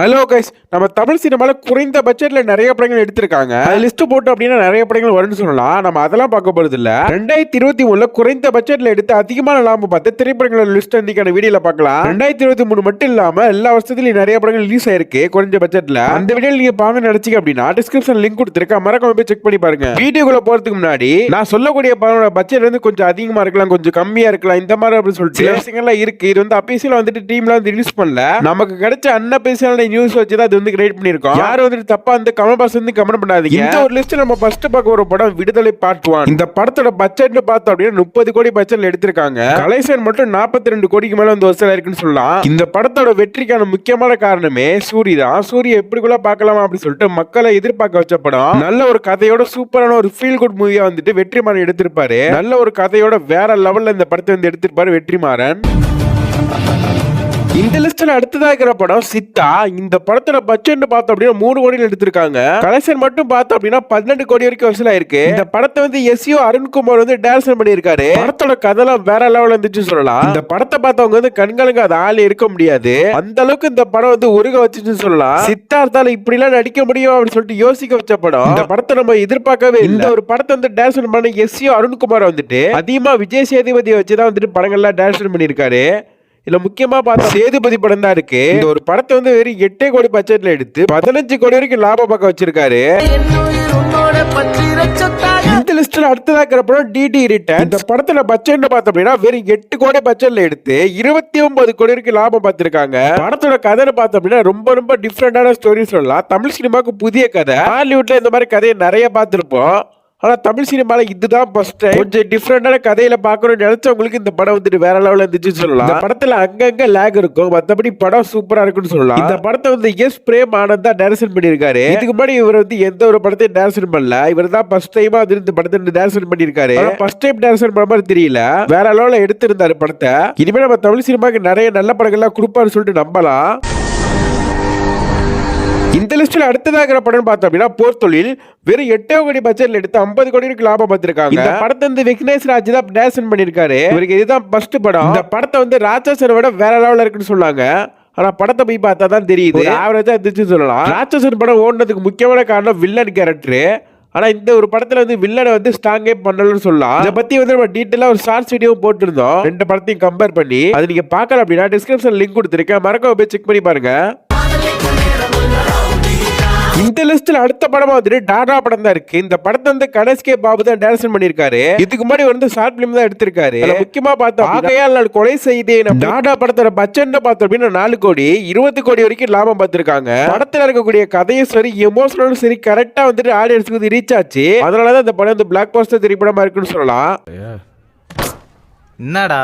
Hello guys நம்ம தமிழ் சினிமாவில் குறைந்த பட்ஜெட்ல நிறைய படங்கள் எடுத்திருக்காங்க. லிஸ்ட் போட்டு அப்படின்னா நிறைய படங்கள் வரும்னு சொல்லலாம். நம்ம அதெல்லாம் பார்க்க போறது இல்ல. ரெண்டாயிரத்தி இருபத்தி மூணுல குறைந்த பட்ஜெட்ல எடுத்து அதிகமான லாபம் பார்த்து திரைப்படங்களோட லிஸ்ட் இன்னைக்கான வீடியோல பார்க்கலாம். ரெண்டாயிரத்தி இருபத்தி மூணு மட்டும் இல்லாம எல்லா வருஷத்துலயும் நிறைய படங்கள் ரிலீஸ் ஆயிருக்கு குறைஞ்ச பட்ஜெட்ல அந்த வீடியோ நீங்க பாங்க நினைச்சிங்க அப்படின்னா டிஸ்கிரிப்ஷன் லிங்க் கொடுத்துருக்கேன். மறக்காம போய் செக் பண்ணி பாருங்க. வீடியோக்குள்ள போறதுக்கு முன்னாடி நான் சொல்லக்கூடிய படங்களோட பட்ஜெட் வந்து கொஞ்சம் அதிகமா இருக்கலாம் கொஞ்சம் கம்மியா இருக்கலாம் இந்த மாதிரி அப்படின்னு சொல்லிட்டு. சில விஷயங்கள்லாம் இருக்கு. இது வந்து அபிஷியலா வந்துட்டு டீம்ல வந்து ரிலீஸ் பண்ணல. நமக்கு கிடைச்ச அன்அபிஷியலான நியூஸ் வச்சு தான் அது வந்து கிரியேட் பண்ணிருக்கோம் யாரும் வந்துட்டு தப்பா வந்து கமெண்ட் பாக்ஸ் வந்து கமெண்ட் பண்ணாதீங்க. இந்த ஒரு லிஸ்ட் நம்ம ஃபர்ஸ்ட் பார்க்க ஒரு படம் விடுதலை பார்ட் ஒன் இந்த படத்தோட பட்ஜெட்னு பார்த்தோம் அப்படின்னா முப்பது கோடி பட்ஜெட்ல எடுத்திருக்காங்க. கலைசன் மட்டும் நாற்பத்தி ரெண்டு கோடிக்கு மேல வந்து வசூலா இருக்குன்னு சொல்லலாம். இந்த படத்தோட வெற்றிக்கான முக்கியமான காரணமே சூரி தான். சூரிய எப்படிக்குள்ள பார்க்கலாமா அப்படின்னு சொல்லிட்டு மக்களை எதிர்பார்க்க வச்ச படம். நல்ல ஒரு கதையோட சூப்பரான ஒரு ஃபீல் குட் மூவியா வந்துட்டு வெற்றிமாறன் எடுத்திருப்பாரு. நல்ல ஒரு கதையோட வேற லெவல்ல இந்த படத்தை வந்து எடுத்திருப்பாரு வெற்றிமாறன். இந்த லிஸ்ட்ல அடுத்ததா இருக்கிற படம் சித்தா இந்த படத்தோட பட்ஜெட் பார்த்தோம் அப்படின்னா மூணு கோடியில் எடுத்திருக்காங்க. கலெக்ஷன் மட்டும் பார்த்தோம் அப்படின்னா பதினெட்டு கோடி வரைக்கும் வசூல் ஆயிருக்கு. இந்த படத்தை வந்து எஸ்யோ அருண்குமார் வந்து டேரக்ஷன் பண்ணியிருக்காரு. படத்தோட கதைலாம் வேற லெவல் இருந்துச்சு சொல்லலாம். இந்த படத்தை பார்த்தவங்க வந்து கண்களுக்கு அது ஆள் இருக்க முடியாது. அந்த அளவுக்கு இந்த படம் வந்து உருக வச்சுன்னு சொல்லலாம். சித்தார்த்தால இப்படி எல்லாம் நடிக்க முடியும் அப்படின்னு சொல்லிட்டு யோசிக்க வச்ச படம். இந்த படத்தை நம்ம எதிர்பார்க்கவே இந்த ஒரு படத்தை வந்து டேரக்ஷன் பண்ண எஸ்யோ அருண்குமார் வந்துட்டு அதிகமா விஜய் சேதுபதியை வச்சுதான் வந்துட்டு படங்கள்லாம் டேரக்ஷன் பண்ணியிருக்காரு. இதுல முக்கியமா பார்த்தா சேதுபதி படம் தான் இருக்கு. இந்த ஒரு படத்தை வந்து வெறும் எட்டே கோடி பட்ஜெட்ல எடுத்து பதினஞ்சு கோடி வரைக்கும் லாபம் பார்க்க வச்சிருக்காரு. இந்த லிஸ்ட்ல அடுத்ததா இருக்கிற படம் டிடி ரிட்டர்ன் இந்த படத்துல பட்ஜெட் பார்த்தோம் அப்படின்னா வெறும் எட்டு கோடி பட்ஜெட்ல எடுத்து இருபத்தி ஒன்பது கோடி வரைக்கும் லாபம் பார்த்திருக்காங்க. படத்தோட கதைன்னு பார்த்தோம் அப்படின்னா ரொம்ப ரொம்ப டிஃப்ரெண்டான ஸ்டோரி சொல்லலாம் தமிழ் சினிமாவுக்கு புதிய கதை. ஹாலிவுட்ல இந்த மாதிரி கதையை நிறைய பார்த்திருப்போம். ஆனா தமிழ் சினிமால இதுதான் ஃபர்ஸ்ட் டைம் கொஞ்சம் டிஃப்ரெண்டான கதையில பார்க்கணும்னு நினைச்சவங்களுக்கு இந்த படம் வந்துட்டு வேற லெவல்ல இருந்துச்சு சொல்லலாம். இந்த படத்துல அங்கங்க லேக் இருக்கும். மத்தபடி படம் சூப்பரா இருக்குன்னு சொல்லலாம். இந்த படத்தை வந்து எஸ் பிரேம் ஆனந்த் தான் டைரக்ஷன் பண்ணியிருக்காரு. இதுக்கு முன்னாடி இவர் வந்து எந்த ஒரு படத்தையும் டைரக்ஷன் பண்ணல. இவர் தான் ஃபர்ஸ்ட் டைமா வந்து இந்த படத்தை டைரக்ஷன் பண்ணியிருக்காரு. ஃபர்ஸ்ட் டைம் டைரக்ஷன் பண்ண மாதிரி தெரியல. வேற லெவல்ல எடுத்திருந்தாரு படத்தை. இனிமே நம்ம தமிழ் சினிமாக்கு நிறைய நல்ல படங்கள்லாம் கொடுப்பாருன்னு சொல்லிட்டு நம்பலாம். இந்த லிஸ்ட்ல அடுத்ததா இருக்கிற படம் பார்த்தோம் அப்படின்னா போர் தொழில் வெறும் எட்டே கோடி பட்ஜெட்ல எடுத்து ஐம்பது கோடி வரைக்கும் லாபம் பார்த்திருக்காங்க. இந்த படத்தை வந்து விக்னேஷ் ராஜ் தான் டேரக்ஷன் பண்ணிருக்காரு இவருக்கு இதுதான் ஃபர்ஸ்ட் படம். இந்த படத்தை வந்து ராட்சசனை விட வேற லெவல்ல இருக்குன்னு சொன்னாங்க. ஆனா படத்தை போய் பார்த்தா தான் தெரியுது. ஆவரேஜா இருந்துச்சுன்னு சொல்லலாம். ராட்சசன் படம் ஓடுனதுக்கு முக்கியமான காரணம் வில்லன் கேரக்டர் ஆனா இந்த ஒரு படத்துல வந்து வில்லனை வந்து ஸ்ட்ராங்கே பண்ணலன்னு சொல்லலாம். இதை பத்தி வந்து நம்ம டீட்டெயிலா ஒரு ஷார்ட்ஸ் வீடியோ போட்டிருந்தோம். ரெண்டு படத்தையும் கம்பேர் பண்ணி. அது நீங்க பார்க்கல அப்படின்னா டிஸ்கிரிப்ஷன் லிங்க் கொடுத்துருக்கேன். மறக்காம போய் செக் பண்ணி பாருங்க. இந்த லிஸ்ட்ல அடுத்த படமா வந்துட்டு டாடா படம் தான் இருக்கு. இந்த படத்தை வந்து கணேஷ்கே பாபு தான் டைரக்ஷன் பண்ணிருக்காரு இதுக்கு முன்னாடி வந்து ஷார்ட் பிலிம் தான் எடுத்திருக்காரு. முக்கியமா பார்த்தோம் ஆகையால் நான் கொலை செய்தே டாடா படத்தோட பட்ஜெட் பார்த்தோம் அப்படின்னா நாலு கோடி இருபது கோடி வரைக்கும் லாபம் பார்த்திருக்காங்க. படத்துல இருக்கக்கூடிய கதையும் சரி எமோஷனலும் சரி கரெக்டா வந்துட்டு ஆடியன்ஸ்க்கு வந்து ரீச் ஆச்சு. அதனாலதான் இந்த படம் வந்து பிளாக் பாஸ்டர் திரைப்படமா இருக்குன்னு சொல்லலாம். என்னடா?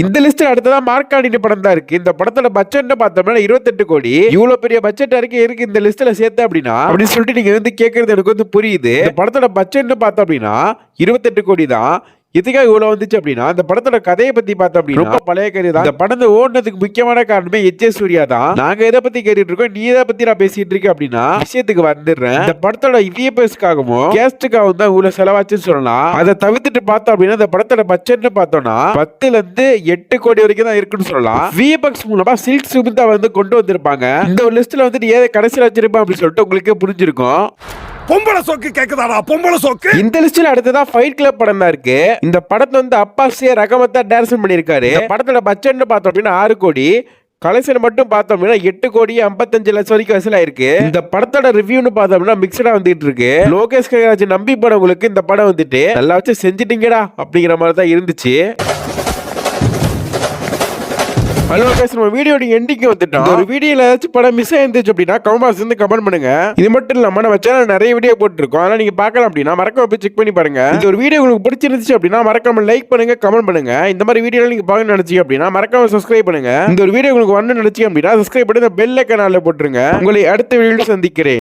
இந்த லிஸ்ட்ல அடுத்ததா மார்க்காண்டினி படம் தான் இருக்கு. இந்த படத்தோட பட்ஜெட் பார்த்தோம்னா இருபத்தெட்டு கோடி. இவ்வளவு பெரிய பட்ஜெட் வரைக்கும் இருக்கு இந்த லிஸ்ட்ல சேர்த்து அப்படின்னா அப்படின்னு சொல்லிட்டு நீங்க வந்து கேட்கறது எனக்கு வந்து புரியுது. இந்த படத்தோட பட்ஜெட் பார்த்தோம் அப்படின்னா இருபத்தெட்டு கோடி தான். எதுக்காக இவ்வளவு வந்துச்சு அப்படின்னா இந்த படத்தோட கதையை பத்தி பார்த்தோம் அப்படின்னா ரொம்ப பழைய கதை தான். இந்த படம் ஓடுனதுக்கு முக்கியமான காரணமே எச் எஸ் சூர்யா தான். நாங்க எதை பத்தி கேட்டுட்டு இருக்கோம்? நீ எதை பத்தி நான் பேசிட்டு இருக்கேன் அப்படின்னா விஷயத்துக்கு வந்துடுறேன். இந்த படத்தோட இவிஎஃப்எஸ்க்காகவும் கேஸ்டுக்காகவும் தான் இவ்வளவு செலவாச்சுன்னு சொல்லலாம். அதை தவிர்த்துட்டு பார்த்தோம் அப்படின்னா இந்த படத்தோட பட்ஜெட்னு பார்த்தோம்னா பத்துல இருந்து எட்டு கோடி வரைக்கும் தான் இருக்குன்னு சொல்லலாம். விஎஃப்எக்ஸ் மூலமா சில்க் சுமிதா வந்து கொண்டு வந்திருப்பாங்க. இந்த ஒரு லிஸ்ட்ல வந்துட்டு ஏதை கடைசியில் வச்சிருப்பேன் அப்படின்னு சொல்லிட்டு உங்களுக்கே புரிஞ்சிருக்கும். பொம்பளை சோக்கு கேக்குதாடா? பொம்பளை சோக்கு? இந்த லிஸ்ட்ல அடுத்ததா ஃபைட் கிளப் படம் தான் இருக்கு. இந்த படத்தை வந்து அப்பாசிய ரகமத்தா டைரக்ஷன் பண்ணியிருக்காரு. இந்த படத்தோட பட்ஜெட்னு பார்த்தோம் அப்படின்னா ஆறு கோடி. கலெக்ஷன் மட்டும் பார்த்தோம் அப்படின்னா எட்டு கோடி ஐம்பத்தஞ்சு லட்சம் வரைக்கும் வசூலாயிருக்கு இந்த படத்தோட ரிவ்யூன்னு பார்த்தோம்னா மிக்சடா வந்துட்டு இருக்கு. லோகேஷ் கனகராஜ் நம்பி படங்களுக்கு இந்த படம் வந்துட்டு நல்லா வச்சு செஞ்சிட்டீங்கடா அப்படிங்கிற மாதிரி தான் இருந்துச்சு. ஹலோ guys நம்ம வீடியோ எண்டிக்கு வந்துட்டோம். ஒரு வீடியோல ஏதாச்சும் படம் மிஸ் ஆயிருந்துச்சு அப்படின்னா கமெண்ட் வந்து கமெண்ட் பண்ணுங்க. இது மட்டும் இல்லாம நம்ம சேனல் நிறைய வீடியோ போட்டுருக்கோம். அதனால நீங்க பார்க்கலாம் அப்படின்னா மறக்காம போய் செக் பண்ணி பாருங்க. இந்த ஒரு வீடியோ உங்களுக்கு பிடிச்சிருந்துச்சு அப்படின்னா மறக்காம லைக் பண்ணுங்க கமெண்ட் பண்ணுங்க. இந்த மாதிரி வீடியோ நீங்க பார்க்க நினைச்சீங்க அப்படின்னா மறக்காம சப்ஸ்கிரைப் பண்ணுங்க. இந்த ஒரு வீடியோ உங்களுக்கு வரணும்னு நினைச்சீங்க அப்படின்னா சப்ஸ்கிரைப் பண்ணி பெல் ஐக்கனால போட்டுருங்க. உங்களை அடுத்த வீடியோ சந்திக்கிறேன்.